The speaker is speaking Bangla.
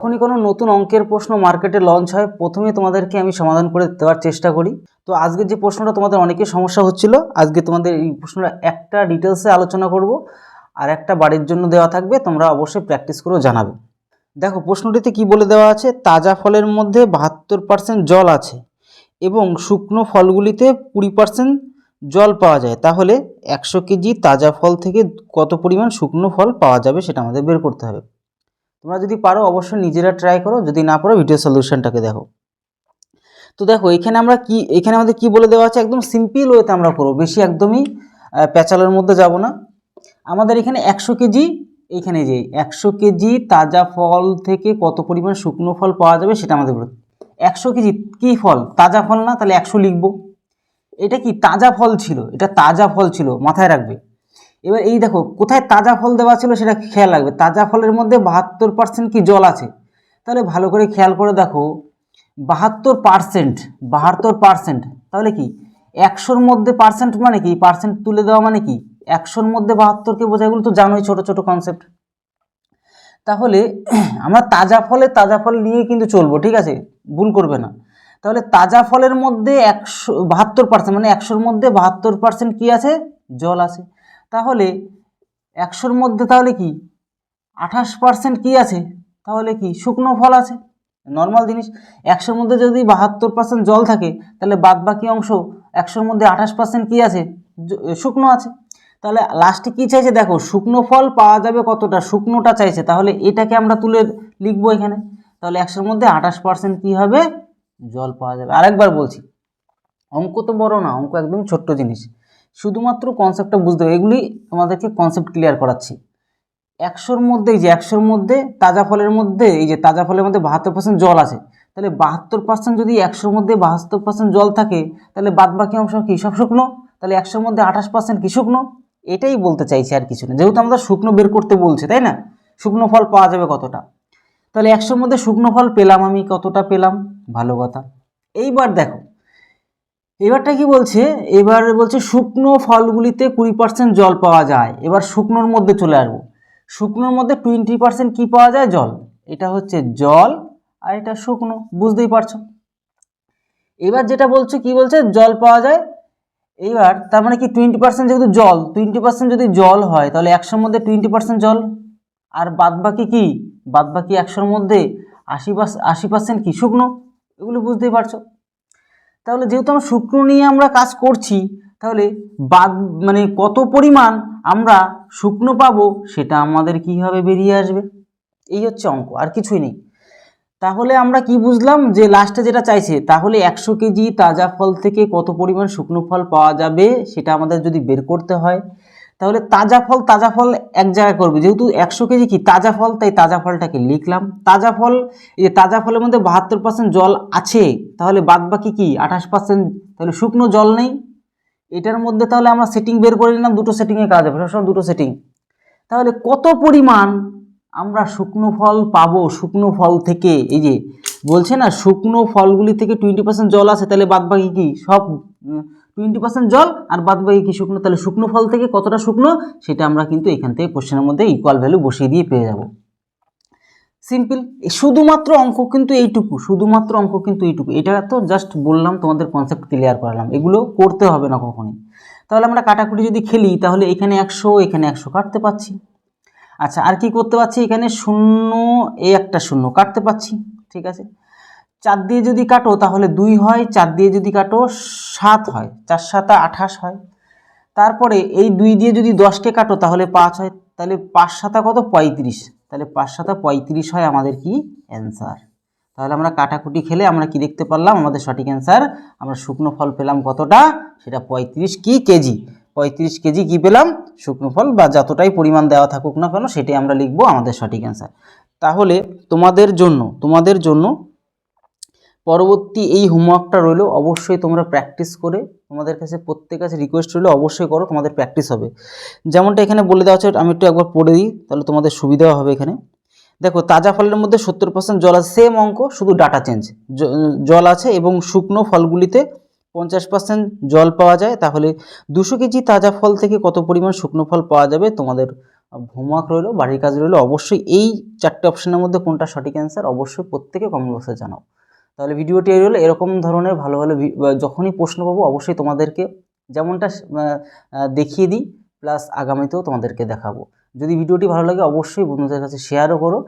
যখনই কোনো নতুন অঙ্কের প্রশ্ন মার্কেটে লঞ্চ হয়, প্রথমে তোমাদেরকে আমি সমাধান করে দেওয়ার চেষ্টা করি। তো আজকের যে প্রশ্নটা তোমাদের অনেকের সমস্যা হচ্ছিল, আজকে তোমাদের এই প্রশ্নটা একটা ডিটেলসে আলোচনা করব, আর একটা বাড়ির জন্য দেওয়া থাকবে, তোমরা অবশ্যই প্র্যাকটিস করেও জানাবে। দেখো, প্রশ্নটিতে কি বলে দেওয়া আছে? তাজা ফলের মধ্যে বাহাত্তর পার্সেন্ট জল আছে এবং শুকনো ফলগুলিতে কুড়ি পার্সেন্ট জল পাওয়া যায়। তাহলে একশো কেজি তাজা ফল থেকে কত পরিমাণ শুকনো ফল পাওয়া যাবে সেটা আমাদের বের করতে হবে। তোমরা যদি পারো, অবশ্যই নিজেরা ট্রাই করো, যদি না পারো ভিডিও সলিউশনটাকে দেখো। তো দেখো, এখানে আমরা কি, এখানে আমাদের কি বলে দেওয়া আছে? একদম সিম্পল ওয়েতে আমরা করব। বেশি একদমই প্যাচালের মধ্যে যাব না। আমাদের এখানে একশো কেজি এইখানে যে একশো কেজি তাজা ফল থেকে কত পরিমাণ শুকনো ফল পাওয়া যাবে সেটা আমাদের একশো কেজি কী ফল? তাজা ফল না, তাহলে একশো লিখব। এটা কি তাজা ফল ছিল? এটা তাজা ফল ছিল, মাথায় রাখবে। এবার এই দেখো, কোথায় তাজা ফল দেওয়া ছিল সেটা খেয়াল রাখবে। তাজা ফলের মধ্যে বাহাত্তর পার্সেন্ট কি জল আছে? তাহলে ভালো করে খেয়াল করে দেখো, বাহাত্তর পার্সেন্ট বাহাত্তর পার্সেন্ট তাহলে কি? একশোর মধ্যে পার্সেন্ট মানে কি? পার্সেন্ট তুলে দেওয়া মানে কি? একশোর মধ্যে বাহাত্তরকে বোঝায় এগুলো তো জানোই, ছোট ছোট কনসেপ্ট তাহলে আমরা তাজা ফলে তাজা ফল নিয়ে কিন্তু চলবো, ঠিক আছে? ভুল করবে না। তাহলে তাজা ফলের মধ্যে একশো, বাহাত্তর পার্সেন্ট মানে একশোর মধ্যে বাহাত্তর পার্সেন্ট কী আছে? জল আছে। তাহলে একশোর মধ্যে তাহলে কি? আঠাশ পার্সেন্ট কী আছে? তাহলে কি? শুকনো ফল আছে? নর্মাল জিনিস। একশোর মধ্যে যদি বাহাত্তর পার্সেন্ট জল থাকে, তাহলে বাদ বাকি অংশ একশোর মধ্যে আঠাশ পার্সেন্ট কী আছে? শুকনো আছে। তাহলে লাস্টে কী চাইছে? দেখো, শুকনো ফল পাওয়া যাবে কতটা? শুকনোটা চাইছে। তাহলে এটাকে আমরা তুলে লিখব এখানে। তাহলে একশোর মধ্যে আঠাশ পার্সেন্ট কী হবে? জল পাওয়া যাবে। আরেকবার বলছি, অঙ্ক তো বড় না, অঙ্ক একদম ছোট্ট জিনিস। শুধুমাত্র কনসেপ্টটা বুঝতে হবে, এগুলি তোমাদেরকে কনসেপ্ট ক্লিয়ার করাচ্ছি। একশোর মধ্যে, এই যে একশোর মধ্যে তাজা ফলের মধ্যে, এই যে তাজা ফলের মধ্যে বাহাত্তর পার্সেন্ট জল আছে, তাহলে বাহাত্তর পার্সেন্ট যদি একশোর মধ্যে বাহাত্তর পার্সেন্ট জল থাকে, তাহলে বাদ বাকি অংশ কী সব শুকনো? তাহলে একশোর মধ্যে আঠাশ পার্সেন্ট কি শুকনো? এটাই বলতে চাইছি আর কিছু না, যেহেতু আমাদের শুকনো বের করতে বলছে, তাই না? শুকনো ফল পাওয়া যাবে কতটা? তাহলে একশোর মধ্যে শুকনো ফল পেলাম আমি, কতটা পেলাম? ভালো কথা। এইবার দেখো এবারটা কি বলছে? এবার বলছে শুকনো ফলগুলিতে কুড়ি পার্সেন্ট জল পাওয়া যায়। এবার শুকনোর মধ্যে চলে আসব। শুকনোর মধ্যে টোয়েন্টি পার্সেন্ট কী পাওয়া যায়? জল। এটা হচ্ছে জল আর এটা শুকনো। বুঝতেই পারছ? এবার যেটা বলছে কি বলছে? জল পাওয়া যায়। এইবার তার মানে কি টোয়েন্টি পার্সেন্ট যেহেতু জল টোয়েন্টি পার্সেন্ট যদি জল হয়, তাহলে একশোর মধ্যে টোয়েন্টি পার্সেন্ট জল। আর বাদবাকি কি? বাদবাকি একশোর মধ্যে আশি পার্স আশি পার্সেন্ট কি? শুকনো। এগুলো বুঝতেই পারছ? তাহলে যেহেতু আমরা শুক্র নিয়ে আমরা কাজ করছি, তাহলে বাদ মানে কত পরিমাণ আমরা শুকনো পাব সেটা আমাদের কীভাবে বেরিয়ে আসবে? এই হচ্ছে অঙ্ক, আর কিছুই নেই। তাহলে আমরা কি বুঝলাম যে লাস্টে যেটা চাইছে, তাহলে একশো কেজি তাজা ফল থেকে কত পরিমাণ শুকনো ফল পাওয়া যাবে সেটা আমাদের যদি বের করতে হয় তাহলে তাজা ফল তাজা ফল এক জায়গায় করবে। যেহেতু একশো কেজি কি? তাজা ফল, তাই তাজা ফলটাকে লিখলাম। তাজা ফল, এই তাজা ফলের মধ্যে বাহাত্তর পার্সেন্ট জল আছে, তাহলে বাদ বাকি কি? আঠাশ পার্সেন্ট তাহলে শুকনো জল নেই। এটার মধ্যে তাহলে আমরা সেটিং বের করে নিলাম, দুটো সেটিংয়ে কাজ হবে। সবসময় দুটো সেটিং তাহলে কত পরিমাণ আমরা শুকনো ফল পাবো শুকনো ফল থেকে? এই যে বলছে না, শুকনো ফলগুলি থেকে টোয়েন্টি পার্সেন্ট জল আছে তাহলে বাদ বাকি কি? সব টোয়েন্টি পার্সেন্ট জল আর বাদ বাকি কি শুকনো? তাহলে শুকনো ফল থেকে কতটা শুকনো? সেটা আমরা কিন্তু এখান থেকে কোশ্চেনের মধ্যে ইকুয়াল ভ্যালু বসিয়ে দিয়ে পেয়ে যাব। সিম্পল শুধুমাত্র অঙ্ক কিন্তু এইটুকু, শুধুমাত্র অঙ্ক কিন্তু এইটুকু। এটা তো জাস্ট বললাম, তোমাদের কনসেপ্ট ক্লিয়ার করালাম। এগুলো করতে হবে না কখনোই। তাহলে আমরা কাটাকুটি যদি খেলি, তাহলে এখানে একশো এখানে একশো কাটতে পাচ্ছি আচ্ছা আর কি করতে পারছি? এখানে শূন্য, এ একটা শূন্য কাটতে পাচ্ছি ঠিক আছে? চার দিয়ে যদি কাটো তাহলে দুই হয়, চার দিয়ে যদি কাটো সাত হয়, চার সাতা আঠাশ হয়। তারপরে এই দুই দিয়ে যদি দশকে কাটো তাহলে পাঁচ হয়, তাহলে পাঁচ সাতা কত? পঁয়ত্রিশ। তাহলে পাঁচ সাতা পঁয়ত্রিশ হয় আমাদের কি? অ্যান্সার। তাহলে আমরা কাটাকুটি খেলে আমরা কি দেখতে পারলাম? আমাদের সঠিক অ্যান্সার, আমরা শুকনো ফল পেলাম কতটা? সেটা পঁয়ত্রিশ কি কেজি? পঁয়ত্রিশ কেজি কি পেলাম? শুকনো ফল বা যতটাই পরিমাণ দেওয়া থাকুক না কেন, সেটাই আমরা লিখব আমাদের সঠিক অ্যান্সার। তাহলে তোমাদের জন্য তোমাদের জন্য পরবর্তী এই হোমওয়ার্কটা রইল, অবশ্যই তোমরা প্র্যাকটিস করে তোমাদের কাছে প্রত্যেক কাছে রিকোয়েস্ট রইল, অবশ্যই করো, তোমাদের প্র্যাকটিস হবে। যেমনটা এখানে বলে দেওয়া হচ্ছে আমি একটু একবার পড়ে দিই, তাহলে তোমাদের সুবিধাও হবে এখানে। দেখো, তাজা ফলের মধ্যে সত্তর পার্সেন্ট জল আছে সেম অঙ্ক, শুধু ডাটা চেঞ্জ জল আছে এবং শুকনো ফলগুলিতে পঞ্চাশ পার্সেন্ট জল পাওয়া যায়, তাহলে দুশো কেজি তাজা ফল থেকে কত পরিমাণ শুকনো ফল পাওয়া যাবে, তোমাদের হোমওয়ার্ক রইল, বাড়ির কাজ রইল, অবশ্যই এই চারটে অপশনের মধ্যে কোনটা সঠিক অ্যান্সার অবশ্যই প্রত্যেকে কমেন্ট বক্সে জানাও। তাহলে ভিডিওটি এই হলো এরকম ধরনের ভালো ভালো যখনই প্রশ্ন পাবো অবশ্যই তোমাদেরকে যেমনটা দেখিয়ে দিই প্লাস আগামীতেও তোমাদেরকে দেখাবো। যদি ভিডিওটি ভালো লাগে অবশ্যই বন্ধুদের কাছে শেয়ারও করো।